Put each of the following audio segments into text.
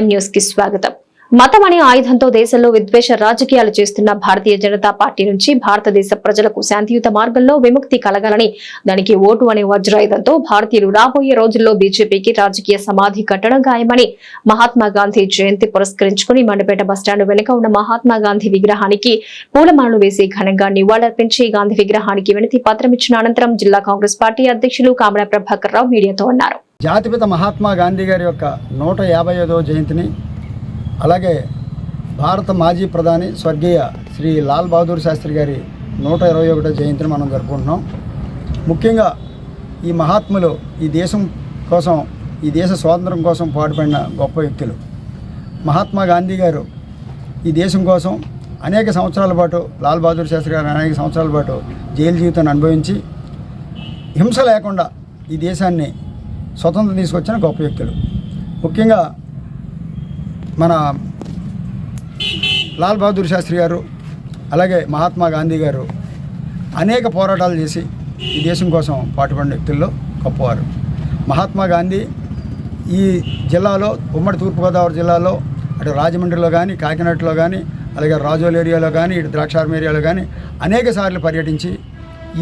ఎం న్యూస్కి స్వాగతం. మతం అనే ఆయుధంతో దేశంలో విద్వేష రాజకీయాలు చేస్తున్న భారతీయ జనతా పార్టీ నుంచి భారతదేశ ప్రజలకు శాంతియుత మార్గంలో విముక్తి కలగాలని దానికి ఓటు అనే వజ్రాయుధంతో భారతీయులు రాబోయే రోజుల్లో బీజేపీకి రాజకీయ సమాధి కట్టడం ఖాయమని మహాత్మా గాంధీ జయంతి పురస్కరించుకుని మండపేట బస్టాండ్ వెనుక ఉన్న మహాత్మా గాంధీ విగ్రహానికి పూలమాలలు వేసి ఘనంగా నివాళులర్పించి గాంధీ విగ్రహానికి వినతి పత్రం ఇచ్చిన అనంతరం జిల్లా కాంగ్రెస్ పార్టీ అధ్యక్షులు కామరా ప్రభాకర్ రావు మీడియాతో అన్నారు. జాతిపిత మహాత్మా గాంధీ గారి యొక్క నూట యాభై ఐదవ జయంతిని అలాగే భారత మాజీ ప్రధాని స్వర్గీయ శ్రీ లాల్ బహదూర్ శాస్త్రి గారి నూట ఇరవై ఒకటో జయంతిని మనం జరుపుకుంటున్నాం. ముఖ్యంగా ఈ మహాత్ములు ఈ దేశం కోసం ఈ దేశ స్వాతంత్రం కోసం పాటుపడిన గొప్ప వ్యక్తులు. మహాత్మా గాంధీ గారు ఈ దేశం కోసం అనేక సంవత్సరాల పాటు లాల్ బహదూర్ శాస్త్రి గారు అనేక సంవత్సరాల పాటు జైలు జీవితాన్ని అనుభవించి హింస లేకుండా ఈ దేశాన్ని స్వతంత్రం తీసుకొచ్చిన గొప్ప వ్యక్తులు. ముఖ్యంగా మన లాల్ బహదూర్ శాస్త్రి గారు అలాగే మహాత్మా గాంధీ గారు అనేక పోరాటాలు చేసి ఈ దేశం కోసం పాటుపడిన వ్యక్తుల్లో గొప్పవారు. మహాత్మా గాంధీ ఈ జిల్లాలో ఉమ్మడి తూర్పుగోదావరి జిల్లాలో అటు రాజమండ్రిలో కానీ కాకినాడలో కానీ అలాగే రాజోల్ ఏరియాలో కానీ ఇటు ద్రాక్షారం ఏరియాలో కానీ అనేక సార్లు పర్యటించి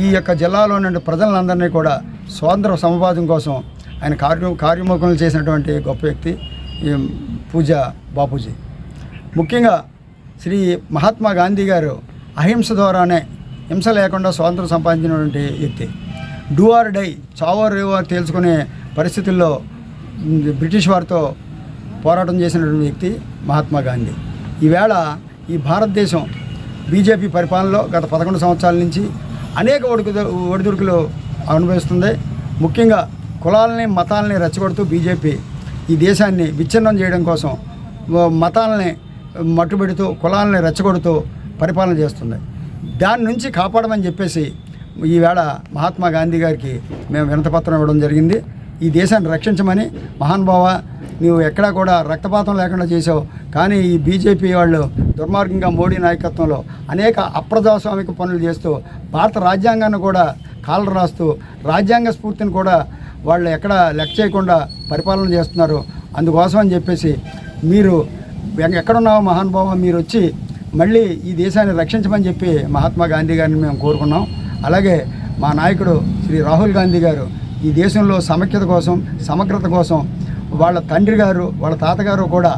ఈ యొక్క జిల్లాలో నుండి ప్రజలందరినీ కూడా స్వాతంత్ర సమాజం కోసం ఆయన కార్య కార్యముఖంలో చేసినటువంటి గొప్ప వ్యక్తి ఈ పూజ బాపూజీ. ముఖ్యంగా శ్రీ మహాత్మా గాంధీ గారు అహింస ద్వారానే హింస లేకుండా స్వాతంత్రం సంపాదించినటువంటి వ్యక్తి. డూ ఆర్ డై చావర్ రేవో తెలుసుకునే తేల్చుకునే పరిస్థితుల్లో బ్రిటిష్ వారితో పోరాటం చేసినటువంటి వ్యక్తి మహాత్మా గాంధీ. ఈవేళ ఈ భారతదేశం బీజేపీ పరిపాలనలో గత పదకొండు సంవత్సరాల నుంచి అనేక ఒడిదు ఒడిదుడుకులు అనుభవిస్తుంది. ముఖ్యంగా కులాలని మతాలని రెచ్చగొడుతూ బీజేపీ ఈ దేశాన్ని విచ్ఛిన్నం చేయడం కోసం మతాలని మట్టుబెడుతూ కులాలని రెచ్చగొడుతూ పరిపాలన చేస్తుంది. దాని నుంచి కాపాడమని చెప్పేసి ఈవేళ మహాత్మా గాంధీ గారికి మేము వినతపత్రం ఇవ్వడం జరిగింది. ఈ దేశాన్ని రక్షించమని మహానుభావ నువ్వు ఎక్కడా కూడా రక్తపాతం లేకుండా చేసావు కానీ ఈ బీజేపీ వాళ్ళు దుర్మార్గంగా మోడీ నాయకత్వంలో అనేక అప్రజాస్వామిక పనులు చేస్తూ భారత రాజ్యాంగాన్ని కూడా కాలు రాస్తూ రాజ్యాంగ స్ఫూర్తిని కూడా వాళ్ళు ఎక్కడ లెక్క చేయకుండా పరిపాలన చేస్తున్నారు అందుకోసం అని చెప్పేసి మీరు ఎ- ఎక్కడున్నావో మహానుభావ మీరు వచ్చి మళ్ళీ ఈ దేశాన్ని రక్షించమని చెప్పి మహాత్మా గాంధీ గారిని మేము కోరుకున్నాం. అలాగే మా నాయకుడు శ్రీ రాహుల్ గాంధీ గారు ఈ దేశంలో సమైక్యత కోసం సమగ్రత కోసం వాళ్ళ తండ్రి గారు వాళ్ళ తాతగారు కూడా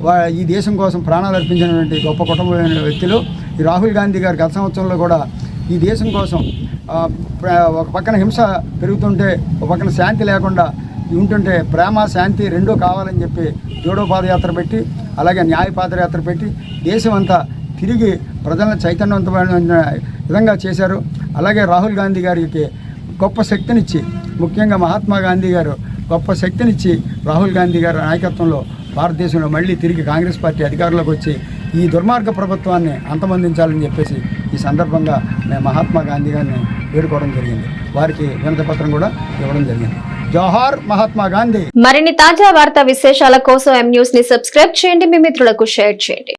వా ఈ దేశం కోసం ప్రాణాలు అర్పించినటువంటి గొప్ప కుటుంబమైన వ్యక్తులు. ఈ రాహుల్ గాంధీ గారు గత సంవత్సరంలో కూడా ఈ దేశం కోసం ఒక పక్కన హింస పెరుగుతుంటే ఒక పక్కన శాంతి లేకుండా ఉంటుంటే ప్రేమ శాంతి రెండూ కావాలని చెప్పి జోడో పాదయాత్ర పెట్టి అలాగే న్యాయ పాదయాత్ర పెట్టి దేశం అంతా తిరిగి ప్రజలను చైతన్యవంతమైన విధంగా చేశారు. అలాగే రాహుల్ గాంధీ గారికి గొప్ప శక్తినిచ్చి ముఖ్యంగా మహాత్మా గాంధీ గారు గొప్ప శక్తినిచ్చి రాహుల్ గాంధీ గారి నాయకత్వంలో భారతదేశంలో మళ్ళీ తిరిగి కాంగ్రెస్ పార్టీ అధికారంలోకి వచ్చి ఈ దుర్మార్గ ప్రభుత్వాన్ని అంతమందించాలని చెప్పేసి ఈ సందర్భంగా మేము మహాత్మా గాంధీ గారిని వేడుకోవడం జరిగింది. వారికి వినతిపత్రం కూడా ఇవ్వడం జరిగింది. జోహార్ మహాత్మా గాంధీ. మరిన్ని తాజా వార్తా విశేషాల కోసం ఎం న్యూస్ని సబ్స్క్రైబ్ చేయండి. మీ మిత్రులకు షేర్ చేయండి.